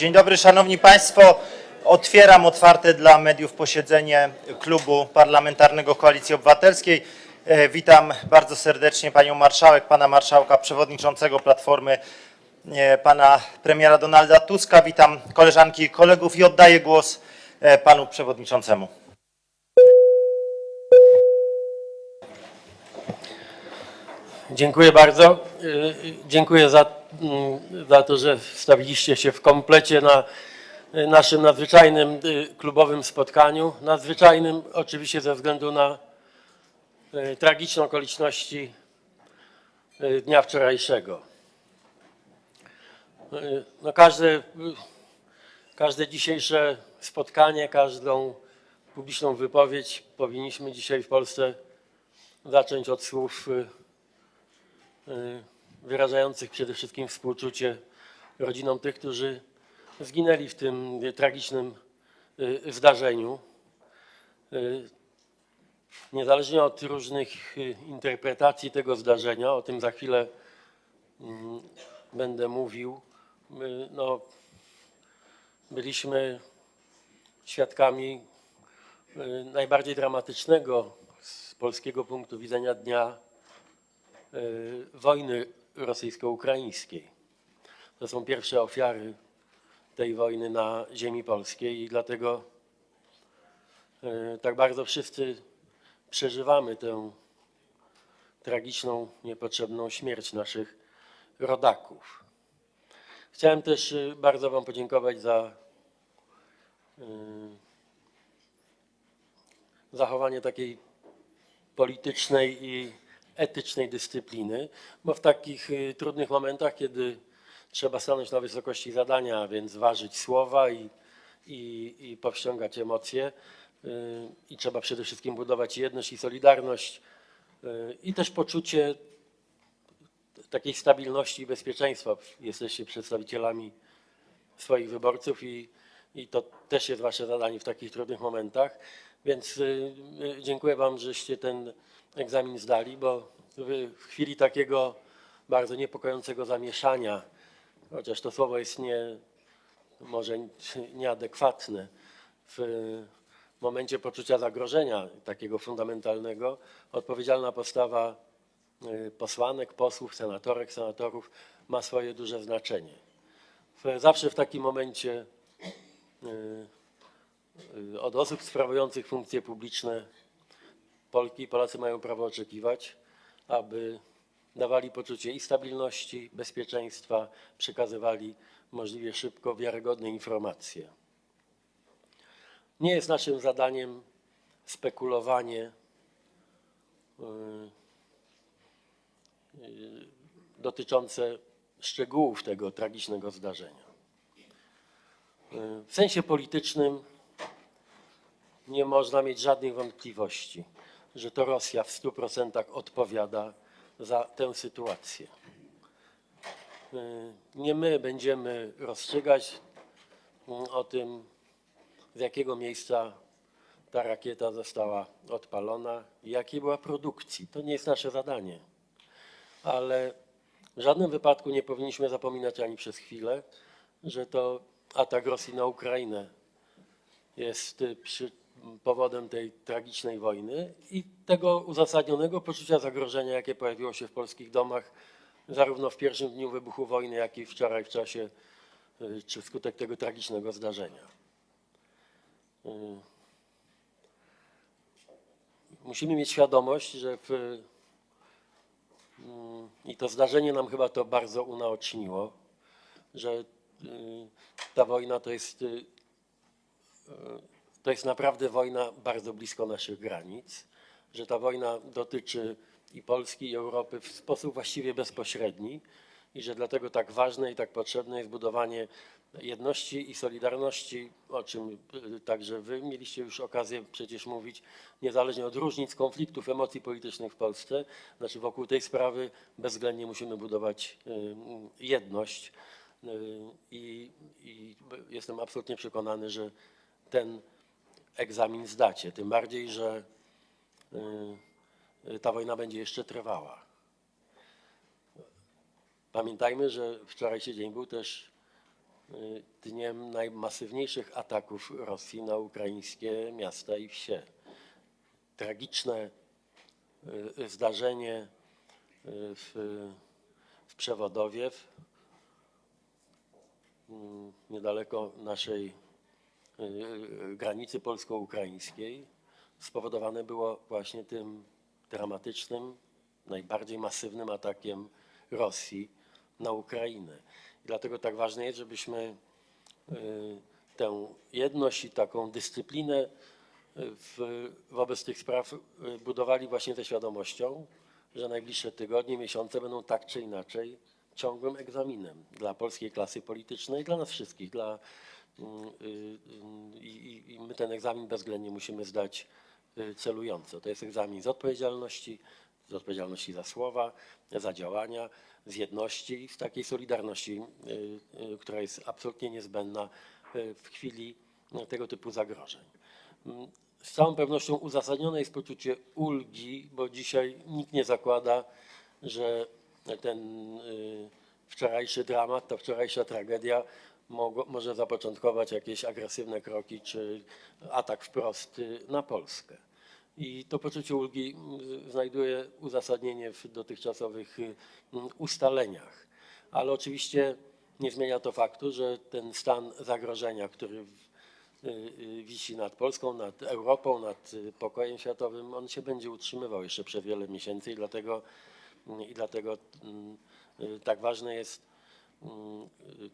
Dzień dobry, Szanowni Państwo. Otwieram otwarte dla mediów posiedzenie Klubu Parlamentarnego Koalicji Obywatelskiej. E, Witam bardzo serdecznie Panią Marszałek, Pana Marszałka Przewodniczącego Platformy, e, Pana Premiera Donalda Tuska. Witam koleżanki i kolegów i oddaję głos e, Panu Przewodniczącemu. Dziękuję bardzo. Dziękuję za, za to, że stawiliście się w komplecie na naszym nadzwyczajnym y, klubowym spotkaniu. Nadzwyczajnym oczywiście ze względu na y, tragiczne okoliczności y, dnia wczorajszego. No każde, każde dzisiejsze spotkanie, każdą publiczną wypowiedź powinniśmy dzisiaj w Polsce zacząć od słów wyrażających przede wszystkim współczucie rodzinom tych, którzy zginęli w tym y, tragicznym y, zdarzeniu. Y, Niezależnie od różnych interpretacji tego zdarzenia, o tym za chwilę mm, będę mówił, no, byliśmy świadkami najbardziej dramatycznego z polskiego punktu widzenia dnia wojny rosyjsko-ukraińskiej. To są pierwsze ofiary tej wojny na ziemi polskiej i dlatego y, tak bardzo wszyscy przeżywamy tę tragiczną, niepotrzebną śmierć naszych rodaków. Chciałem też y, bardzo Wam podziękować za y, zachowanie takiej politycznej i etycznej dyscypliny, bo w takich y, trudnych momentach, kiedy trzeba stanąć na wysokości zadania, więc ważyć słowa i, i, i powściągać emocje, y, i trzeba przede wszystkim budować jedność i solidarność, y, i też poczucie takiej stabilności i bezpieczeństwa. Jesteście przedstawicielami swoich wyborców i, i to też jest wasze zadanie w takich trudnych momentach. Więc dziękuję wam, żeście ten egzamin zdali, bo w chwili takiego bardzo niepokojącego zamieszania, chociaż to słowo jest nie, może nieadekwatne, w momencie poczucia zagrożenia takiego fundamentalnego, odpowiedzialna postawa y, posłanek, posłów, senatorek, senatorów ma swoje duże znaczenie. Zawsze w takim momencie y, y, od osób sprawujących funkcje publiczne Polki i Polacy mają prawo oczekiwać, aby dawali poczucie i stabilności, bezpieczeństwa, przekazywali możliwie szybko wiarygodne informacje. Nie jest naszym zadaniem spekulowanie y, y, dotyczące szczegółów tego tragicznego zdarzenia. Y, W sensie politycznym nie można mieć żadnych wątpliwości, że to Rosja w 100% odpowiada za tę sytuację. Y, Nie my będziemy rozstrzygać mm, o tym, z jakiego miejsca ta rakieta została odpalona i jakiej była produkcji. To nie jest nasze zadanie. Ale w żadnym wypadku nie powinniśmy zapominać ani przez chwilę, że to atak Rosji na Ukrainę jest y, przy, powodem tej tragicznej wojny i tego uzasadnionego poczucia zagrożenia, jakie pojawiło się w polskich domach, zarówno w pierwszym dniu wybuchu wojny, jak i wczoraj w czasie, y, czy wskutek tego tragicznego zdarzenia. Y, Musimy mieć świadomość, że w, mm, i to zdarzenie nam chyba to bardzo unaoczniło, że y, ta wojna to jest, y, to jest naprawdę wojna bardzo blisko naszych granic, że ta wojna dotyczy i Polski, i Europy w sposób właściwie bezpośredni i że dlatego tak ważne i tak potrzebne jest budowanie jedności i solidarności, o czym y, także wy mieliście już okazję przecież mówić, niezależnie od różnic, konfliktów, emocji politycznych w Polsce. Znaczy wokół tej sprawy bezwzględnie musimy budować y, jedność y, i, i jestem absolutnie przekonany, że ten egzamin zdacie. Tym bardziej, że y, ta wojna będzie jeszcze trwała. Pamiętajmy, że wczorajszy dzień był też y, dniem najmasywniejszych ataków Rosji na ukraińskie miasta i wsie. Tragiczne y, zdarzenie y, w, w Przewodowiew, mm, niedaleko naszej y, y, granicy polsko-ukraińskiej, spowodowane było właśnie tym dramatycznym, najbardziej masywnym atakiem Rosji na Ukrainę. I dlatego tak ważne jest, żebyśmy y, tę jedność i taką dyscyplinę y, w, wobec tych spraw budowali właśnie ze świadomością, że najbliższe tygodnie, miesiące będą tak czy inaczej ciągłym egzaminem dla polskiej klasy politycznej, dla nas wszystkich, dla, i, i my ten egzamin bezwzględnie musimy zdać y, celująco. To jest egzamin z odpowiedzialności, z odpowiedzialności za słowa, za działania, z jedności, z takiej solidarności, y, y, która jest absolutnie niezbędna y, w chwili y, tego typu zagrożeń. Mm, Z całą pewnością uzasadnione jest poczucie ulgi, bo dzisiaj nikt nie zakłada, że ten y, wczorajszy dramat, ta wczorajsza tragedia może zapoczątkować jakieś agresywne kroki czy atak wprost y, na Polskę. I to poczucie ulgi y, znajduje uzasadnienie w dotychczasowych y, mm, ustaleniach. Ale oczywiście nie zmienia to faktu, że ten stan zagrożenia, który y, wisi nad Polską, nad Europą, nad pokojem światowym, on się będzie utrzymywał jeszcze przez wiele miesięcy i dlatego, mm, i dlatego mm, tak ważne jest, mm,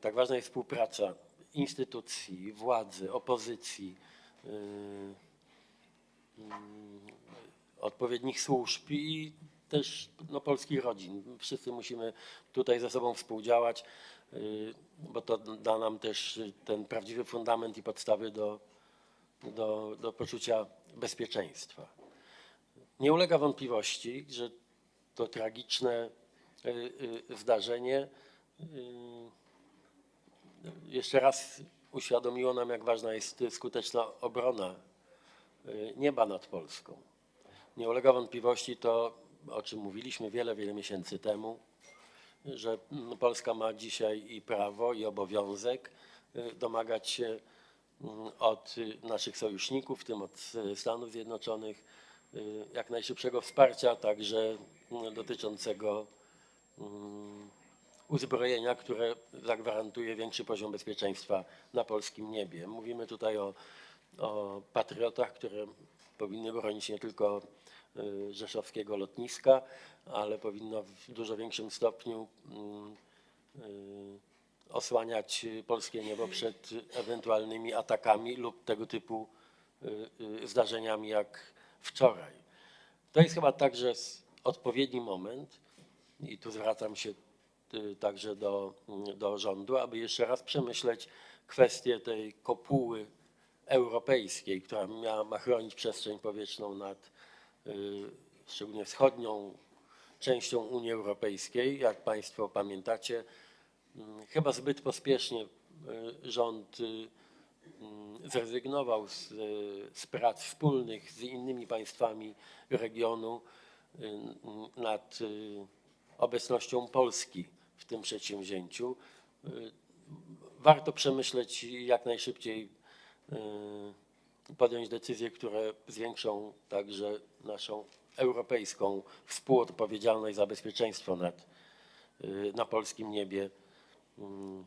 tak ważna jest współpraca instytucji, władzy, opozycji, y, odpowiednich służb i też no, polskich rodzin. Wszyscy musimy tutaj ze sobą współdziałać, y, bo to da nam też ten prawdziwy fundament i podstawy do, do, do poczucia bezpieczeństwa. Nie ulega wątpliwości, że to tragiczne y, y, zdarzenie jeszcze raz uświadomiło nam, jak ważna jest skuteczna obrona y, nieba nad Polską. Nie ulega wątpliwości to, o czym mówiliśmy wiele, wiele miesięcy temu, że mm, Polska ma dzisiaj i prawo, i obowiązek y, domagać się mm, od naszych sojuszników, w tym od y, Stanów Zjednoczonych, jak najszybszego wsparcia, także mm, dotyczącego uzbrojenia, które zagwarantuje większy poziom bezpieczeństwa na polskim niebie. Mówimy tutaj o, o patriotach, które powinny bronić nie tylko y, rzeszowskiego lotniska, ale powinno w dużo większym stopniu mm, y, osłaniać polskie niebo przed ewentualnymi atakami lub tego typu y, zdarzeniami jak wczoraj. To jest chyba także odpowiedni moment i tu zwracam się także do, mm, do rządu, aby jeszcze raz przemyśleć kwestię tej kopuły europejskiej, która miała, ma chronić przestrzeń powietrzną nad y, szczególnie wschodnią częścią Unii Europejskiej. Jak Państwo pamiętacie, mm, chyba zbyt pospiesznie y, rząd y, mm, zrezygnował z, y, z prac wspólnych z innymi państwami regionu y, nad y, obecnością Polski w tym przedsięwzięciu. Y, Warto przemyśleć i jak najszybciej y, podjąć decyzje, które zwiększą także naszą europejską współodpowiedzialność za bezpieczeństwo nad, y, na polskim niebie. Mm,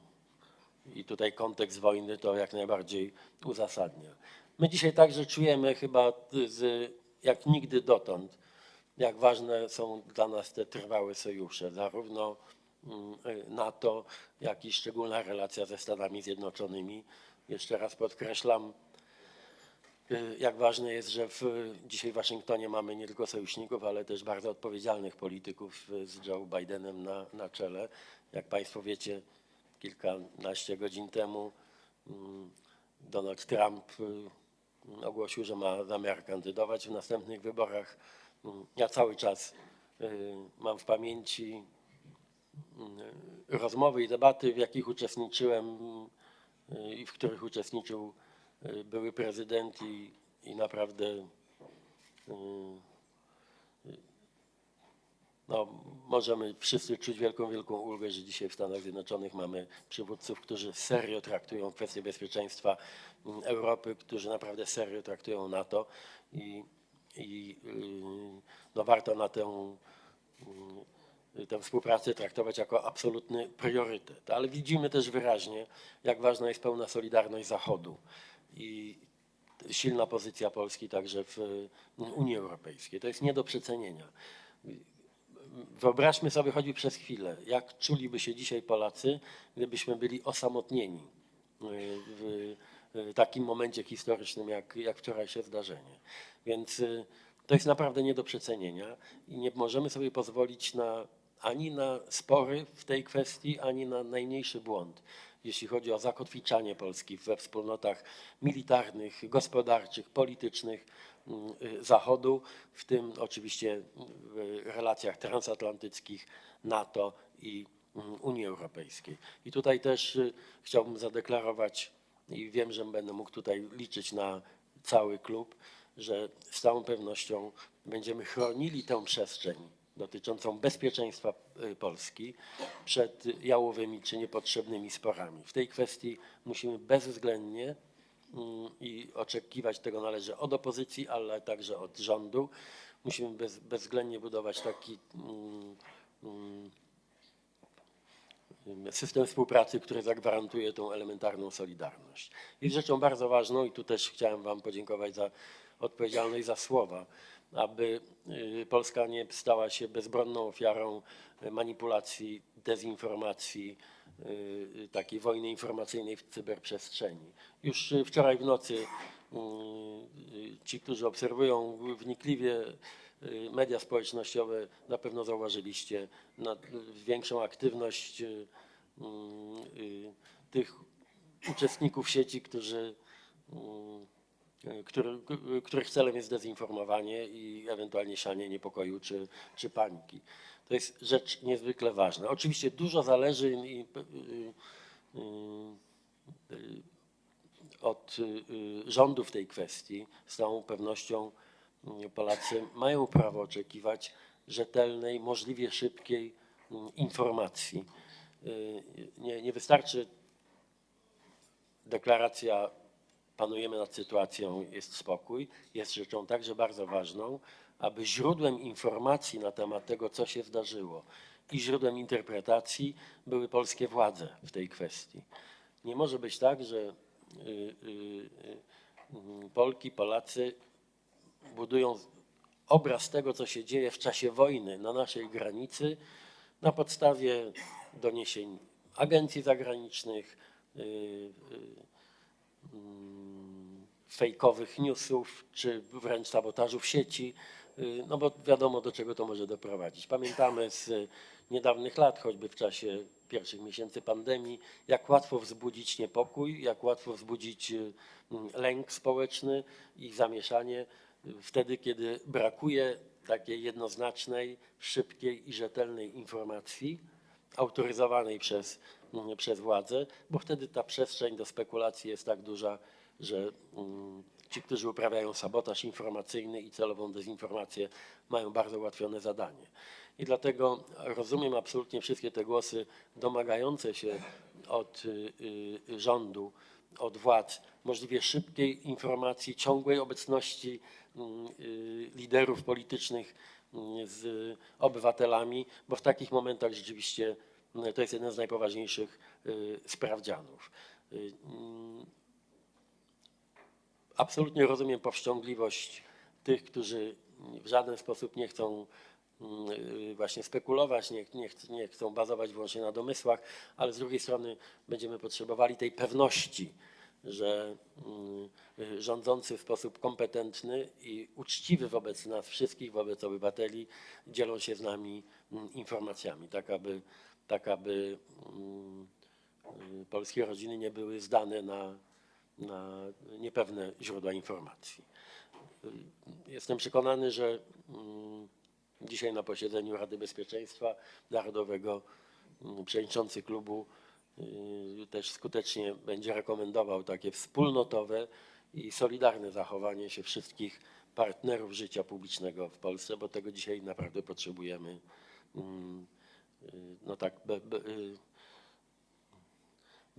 I tutaj kontekst wojny to jak najbardziej uzasadnia. My dzisiaj także czujemy chyba z, jak nigdy dotąd, jak ważne są dla nas te trwałe sojusze, zarówno NATO, jak i szczególna relacja ze Stanami Zjednoczonymi. Jeszcze raz podkreślam, y, jak ważne jest, że w, dzisiaj w Waszyngtonie mamy nie tylko sojuszników, ale też bardzo odpowiedzialnych polityków y, z Joe Bidenem na, na czele. Jak Państwo wiecie, kilkanaście godzin temu mm, Donald Trump y, ogłosił, że ma zamiar kandydować w następnych wyborach. Mm, Ja cały czas y, mam w pamięci y, rozmowy i debaty, w jakich uczestniczyłem y, i w których uczestniczył y, były prezydent i, i naprawdę y, no, możemy wszyscy czuć wielką, wielką ulgę, że dzisiaj w Stanach Zjednoczonych mamy przywódców, którzy serio traktują kwestie bezpieczeństwa Europy, którzy naprawdę serio traktują NATO i, i no, warto na tę, tę współpracę traktować jako absolutny priorytet. Ale widzimy też wyraźnie, jak ważna jest pełna solidarność Zachodu i silna pozycja Polski także w Unii Europejskiej. To jest nie do przecenienia. Wyobraźmy sobie choćby przez chwilę, jak czuliby się dzisiaj Polacy, gdybyśmy byli osamotnieni y, w y, takim momencie historycznym, jak, jak wczorajsze zdarzenie. Więc y, to jest naprawdę nie do przecenienia i nie możemy sobie pozwolić na, ani na spory w tej kwestii, ani na najmniejszy błąd, jeśli chodzi o zakotwiczanie Polski we wspólnotach militarnych, gospodarczych, politycznych mm, y, Zachodu, w tym oczywiście w relacjach transatlantyckich NATO i mm, Unii Europejskiej. I tutaj też y, chciałbym zadeklarować i wiem, że będę mógł tutaj liczyć na cały klub, że z całą pewnością będziemy chronili tę przestrzeń dotyczącą bezpieczeństwa y, Polski przed jałowymi czy niepotrzebnymi sporami. W tej kwestii musimy bezwzględnie mm, i oczekiwać tego należy od opozycji, ale także od rządu. Musimy bez, bezwzględnie budować taki mm, mm, system współpracy, który zagwarantuje tą elementarną solidarność. Jest rzeczą bardzo ważną i tu też chciałem Wam podziękować za odpowiedzialność za słowa, aby y, Polska nie stała się bezbronną ofiarą y, manipulacji, dezinformacji, y, takiej wojny informacyjnej w cyberprzestrzeni. Już wczoraj w nocy ci, którzy obserwują wnikliwie media społecznościowe, na pewno zauważyliście większą aktywność tych uczestników sieci, którzy, który, których celem jest dezinformowanie i ewentualnie sianie niepokoju czy, czy paniki. To jest rzecz niezwykle ważna. Oczywiście dużo zależy y, y, y, od y, rządu w tej kwestii. Z całą pewnością y, Polacy mają prawo oczekiwać rzetelnej, możliwie szybkiej y, informacji. Y, Nie, nie wystarczy deklaracja panujemy nad sytuacją, jest spokój. Jest rzeczą także bardzo ważną, aby źródłem informacji na temat tego, co się zdarzyło i źródłem interpretacji były polskie władze w tej kwestii. Nie może być tak, że y, y, y, Polki, Polacy budują obraz tego, co się dzieje w czasie wojny na naszej granicy na podstawie doniesień agencji zagranicznych, mm, fejkowych newsów, czy wręcz sabotażu w sieci, y, no bo wiadomo, do czego to może doprowadzić. Pamiętamy z niedawnych lat, choćby w czasie pierwszych miesięcy pandemii, jak łatwo wzbudzić niepokój, jak łatwo wzbudzić y, mm, lęk społeczny i zamieszanie y, wtedy, kiedy brakuje takiej jednoznacznej, szybkiej i rzetelnej informacji autoryzowanej przez, mm, przez władzę, bo wtedy ta przestrzeń do spekulacji jest tak duża, że mm, ci, którzy uprawiają sabotaż informacyjny i celową dezinformację, mają bardzo ułatwione zadanie. I dlatego rozumiem absolutnie wszystkie te głosy domagające się od y, y, rządu, od władz możliwie szybkiej informacji, ciągłej obecności mm, y, liderów politycznych mm, z obywatelami, bo w takich momentach rzeczywiście to jest jeden z najpoważniejszych sprawdzianów. Absolutnie rozumiem powściągliwość tych, którzy w żaden sposób nie chcą mm, właśnie spekulować, nie, nie, nie chcą bazować wyłącznie na domysłach, ale z drugiej strony będziemy potrzebowali tej pewności, że mm, rządzący w sposób kompetentny i uczciwy wobec nas wszystkich, wobec obywateli dzielą się z nami mm, informacjami, tak aby, tak aby y, polskie rodziny nie były zdane na, na niepewne źródła informacji. Jestem przekonany, że mm, dzisiaj na posiedzeniu Rady Bezpieczeństwa Narodowego mm, przewodniczący klubu y, też skutecznie będzie rekomendował takie wspólnotowe i solidarne zachowanie się wszystkich partnerów życia publicznego w Polsce, bo tego dzisiaj naprawdę potrzebujemy mm, y, no tak, be, be, y,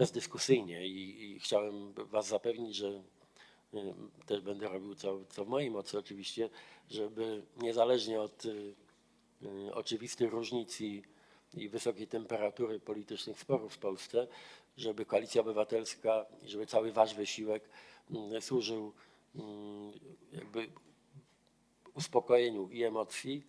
bezdyskusyjnie i, i chciałem Was zapewnić, że y, też będę robił co, co w mojej mocy oczywiście, żeby niezależnie od y, y, oczywistych różnic i, i wysokiej temperatury politycznych sporów w Polsce, żeby Koalicja Obywatelska żeby cały Wasz wysiłek mm, służył mm, jakby uspokojeniu i emocji,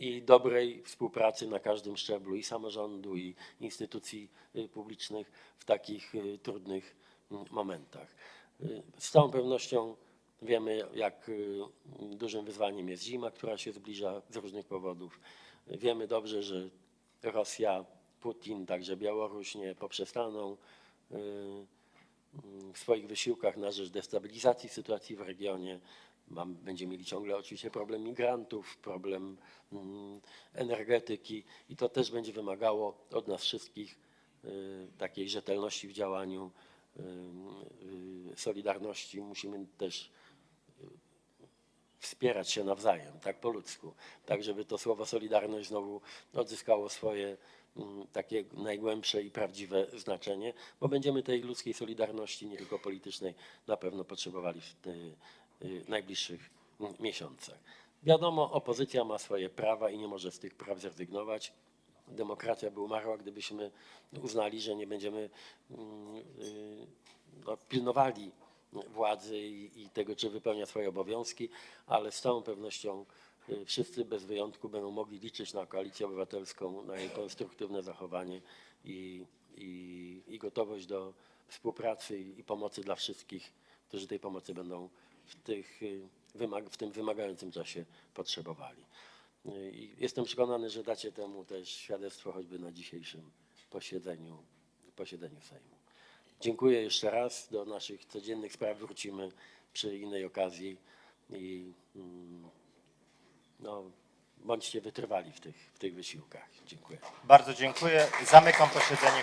i dobrej współpracy na każdym szczeblu i samorządu, i instytucji y, publicznych w takich y, trudnych mm, momentach. Y, Z całą pewnością wiemy, jak dużym wyzwaniem jest zima, która się zbliża z różnych powodów. Wiemy dobrze, że Rosja, Putin, także Białoruś nie poprzestaną y, w swoich wysiłkach na rzecz destabilizacji sytuacji w regionie. Mam, będziemy mieli ciągle oczywiście problem migrantów, problem mm, energetyki i to też będzie wymagało od nas wszystkich y, takiej rzetelności w działaniu, y, y, solidarności. Musimy też wspierać się nawzajem, tak po ludzku, tak żeby to słowo solidarność znowu odzyskało swoje mm, takie najgłębsze i prawdziwe znaczenie, bo będziemy tej ludzkiej solidarności, nie tylko politycznej, na pewno potrzebowali w y, y, najbliższych miesiącach. Wiadomo, opozycja ma swoje prawa i nie może z tych praw zrezygnować. Demokracja by umarła, gdybyśmy uznali, że nie będziemy mm, y, no, pilnowali władzy i, tego, czy wypełnia swoje obowiązki, ale z całą pewnością y, wszyscy bez wyjątku będą mogli liczyć na koalicję obywatelską, na jej konstruktywne zachowanie i, i, i gotowość do współpracy i pomocy dla wszystkich, którzy tej pomocy będą w, tych, y, w tym wymagającym czasie potrzebowali. Y, I jestem przekonany, że dacie temu też świadectwo choćby na dzisiejszym posiedzeniu, posiedzeniu Sejmu. Dziękuję jeszcze raz. Do naszych codziennych spraw wrócimy przy innej okazji i mm, no, bądźcie wytrwali w tych, w tych wysiłkach. Dziękuję. Bardzo dziękuję. Zamykam posiedzenie.